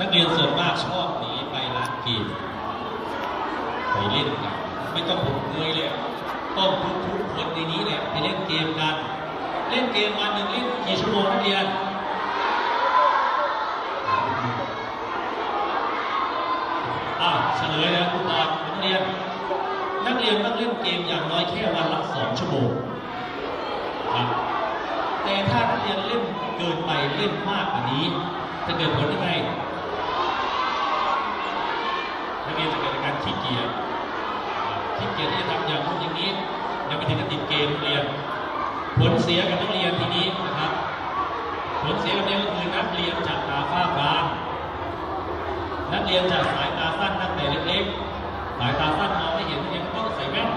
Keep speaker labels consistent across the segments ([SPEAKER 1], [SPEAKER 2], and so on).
[SPEAKER 1] นักเรียนส่วนมากชอบหนีไปร้านเกมไปเล่นกันไม่ต้องผมเคยเลยต้องทุกทุกคนในนี้แหละไปเล่นเกมกัน เล่นเกมวันหนึ่งเล่นกี่ชั่วโมงนักเรียนอ้าวเฉลยแล้วคุณบอลนักเรียน นักเรียนต้องเล่นเกมอย่างน้อยแค่วันละสองชั่วโมงครับแต่ถ้านักเรียนเล่นเกินไปเล่นมากกว่านี้ จะเกิดผลยังไง นักเรียนจะเกิดอาการขี้เกียจขี้เกียจที่จะทำอย่างนู้นอย่างนี้เดี๋ยวไปถึงกับติดเกมนักเรียน ผลเสียกับนักเรียนทีนี้นะครับ ผลเสียกับนักเรียนก็คือนักเรียนจะตาฝ้าฟางนักเรียนจากสายตาสั้นตั้งแต่เล็กๆสายตาสั้นมองไม่เห็นนักเรียนก็ต้องใส่แว่น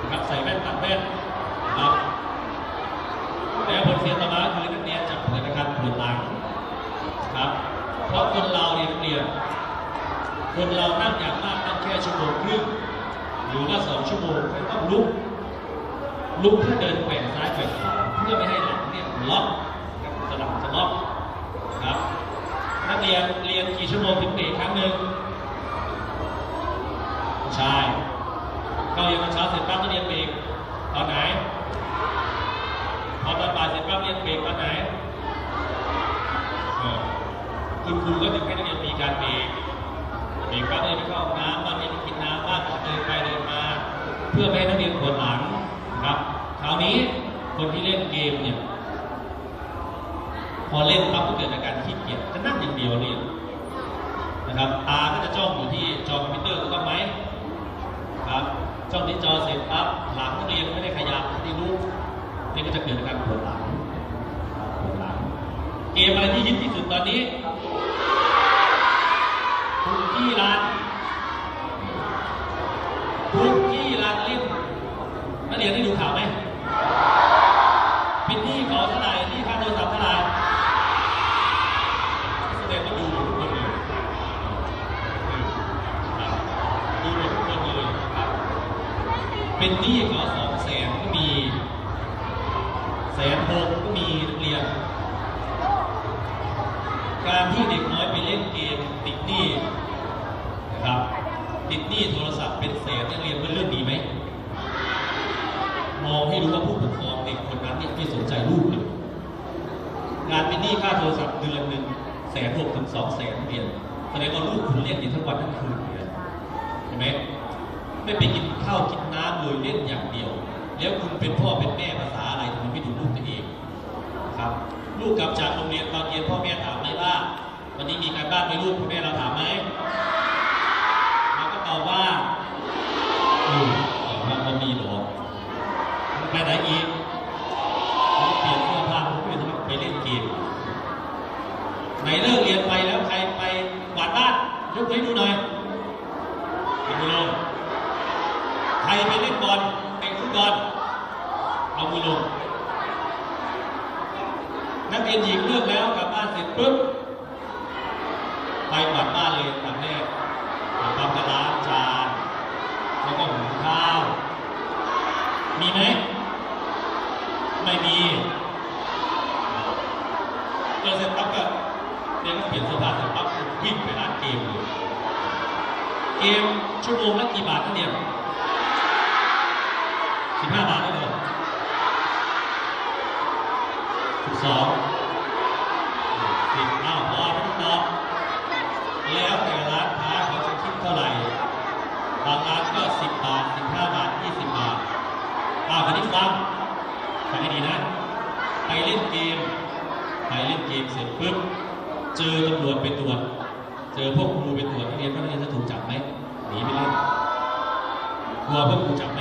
[SPEAKER 1] นะครับใส่แว่นตัดแว่นนะครับแล้วผลเสียต่อมาคือนักเรียนจะเกิดอาการปวดหลังครับเพราะคนเราเนี่ยนักเรียน คนเรานั่งอย่างมากนั่งแค่ชั่วโมงครึ่งหรือว่าสองชั่วโมงก็ต้องลุก ลุกเพื่อเดินแกว่งซ้ายแกว่งขวาเพื่อไม่ให้หลังเนี่ยล็อกสลับจะล็อกครับนักเรียนเรียนกี่ชั่วโมงถึงเบรกครั้งหนึ่งใช่ก็เรียนตอนเช้าเสร็จปั๊บก็เรียนเบรกตอนไหนพอตอนบ่ายเสร็จปั๊บเรียนเบรกตอนไหนคุณครูก็ถึงให้นักเรียนมีการเบรก เบรกปั๊บเรียนเข้าห้องน้ำบ้างเรียนกินน้ำบ้างเดินไปเดินมา เพื่อไม่ให้นักเรียนปวดหลังครับ คราวนี้คนที่เล่นเกมเนี่ยพอเล่นปั๊บก็เกิดอาการขี้เกียจจะนั่งอย่างเดียวนี่นะครับตาก็จะจ้องอยู่ที่จอคอมพิวเตอร์ถูกต้องไหมครับจ้องที่จอเสร็จปั๊บหลังนักเรียนไม่ได้ขยับไม่ได้ลุกนี่ก็จะเกิดอาการปวดหลังปวดหลังเกมอะไรที่ฮิตที่สุดตอนนี้ กี้รันคุกกี้รันเล่นนักเรียนได้ดูข่าวไหมเป็นหนี้เขาเท่าไหร่หนี้ค่าโทรศัพท์เท่าไหร่แสดงว่าดูหมดทุกคนเลยดูหมดทุกคนเลยครับเป็นหนี้เขาสองแสนก็มีแสนหกก็มีนักเรียน การที่เด็กน้อยไปเล่นเกมติดหนี้นะครับ ติดหนี้โทรศัพท์เป็นแสนนักเรียนเป็นเรื่องดีไหม มองให้รู้ว่าผู้ปกครองเด็กคนนั้นเนี่ยไม่สนใจลูกเลย หนี้ค่าโทรศัพท์เดือนหนึ่งแสนหกถึงสองแสนเรียนแสดงว่าลูกคุณเล่นอยู่ทั้งวันทั้งคืนเลยเห็นไหมไม่ไปกินข้าวกินน้ำเลยเล่นอย่างเดียว แล้วคุณเป็นพ่อเป็นแม่ภาษาอะไรทำไมไม่ดูลูกตัวเองครับ ลูกกลับจากโรงเรียนตอนเย็นพ่อแม่ถามไหมว่า วันนี้มีการบ้านไหมลูกพ่อแม่เราถามไหมาดบ้านยกมือให้ดูหน่อยเอามือลงใครไปเล่นบอลไปฟุตบอลเอามือลงนักเรียนหญิงเลิกแล้วกลับบ้านเสร็จปุ๊บไปกวาดบ้านเลยตัดแรกทำกระล้างจานแล้วก็หุงข้าว มีไหมไม่มีเกิดเสร็จปั๊บก็เด็กก็เปลี่ยนเสื้อผ้าเสร็จปั๊บวิ่งไป มเลยเกมชั่วโมงละกี่บาทนักเรียสิบห้าบาทได้เลยสิบสองสิบอ้าพอไม่ต้องตอบแล้วแต่ร้านค้าเขาจะคิดเท่าไหร่บางร้านก็สิบบาทสิบห้าบาทยี่สิบบาทอ้าวคันนี้ฟังฟังให้ดีนะ ไปเล่นเกม ไปเล่นเกมเสร็จปุ๊บ เจอตำรวจไปตรวจ เจอพวกครูไปตรวจนักเรียนว่านักเรียนจะถูกจับไหมหนีไปเล่นกลัวพวกครูจับไหม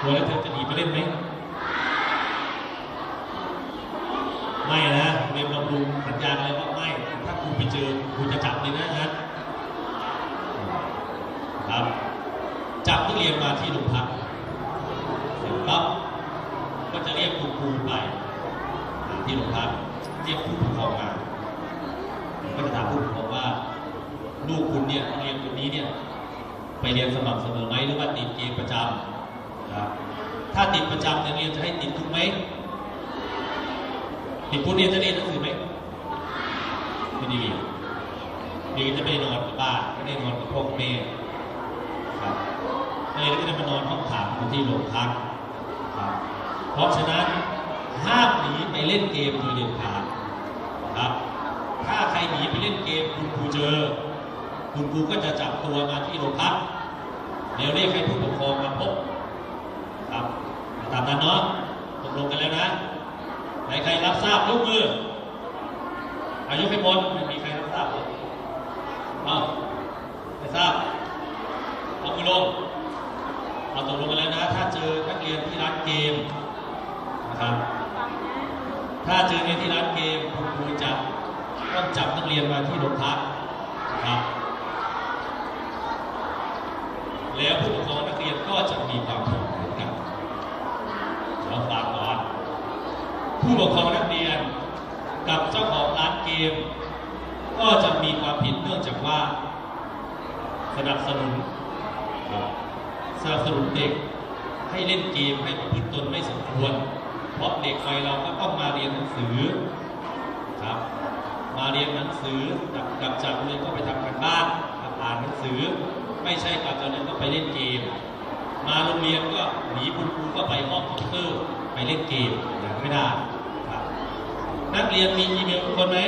[SPEAKER 1] กลัวแล้วเธอจะหนีไปเล่นไหมไม่นะเรียนบำรุงสัญญาอะไรว่าไม่ถ้าครูไปเจอครูจะจับเลยนะนะครับจับนักเรียนมาที่โรงพักเสร็จปั๊บก็จะเรียกครูไปที่โรงพักเรียกผู้ปกครองมา ก็จะถามผู้ปกครองว่า ลูกคุณเนี่ยนักเรียนคนนี้เนี่ยไปเรียนสม่ำเสมอไหมหรือว่าติดเกมประจำครับถ้าติดประจำนักเรียนจะให้ติดทุกไหมติดผู้เรียนจะเรียนหนังสือไหมไม่ก็จะไม่ได้นอนกับบ้านไม่ได้นอนกับพ่อกับแม่ครับก็เลยก็จะมานอนห้องขังอยู่ที่โรงพักครับเพราะฉะนั้นห้ามหนีไปเล่นเกมโดยเด็ดขาดครับ ถ้าใครหนีไปเล่นเกมคุณครูเจอ คุณครูก็จะจับตัวมาที่โรงพักเดี๋ยวเรียกให้ผู้ปกครองมาพบครับตามนั้นเนาะตกลงกันแล้วนะไหนใครรับทราบยกมืออายุไม่หมดไม่มีใครรับทราบเลยเอาไม่ทราบเอามือลงเอาตกลงกันแล้วนะ ถ้าเจอนักเรียนที่ร้านเกมนะครับ ถ้าเจอในที่ร้านเกมคุณครูจะ ต้องจับนักเรียนมาที่โรงพักนะครับ แล้วผู้ปกครองนักเรียนก็จะมีความผิดเหมือนกันเราฝากก่อนผู้ปกครองนักเรียนกับเจ้าของร้านเกม ก็จะมีความผิดเนื่องจากว่า สนับสนุนครับสนับสนุนเด็กให้เล่นเกมให้ประพฤติตนไม่สมควร เพราะเด็กวัยเราก็ต้องมาเรียนหนังสือครับ มาเรียนหนังสือกลับกลับจากโรงเรียนก็ไปทำการบ้านกับอ่านหนังสือ ไม่ใช่กลับจากนั้นก็ไปเล่นเกม มาโรงเรียนก็หนีคุณครูก็ไปห้องคอมพิวเตอร์ไปเล่นเกมอย่างไม่ได้ครับนักเรียนมีอีเมลทุกคนไห
[SPEAKER 2] ม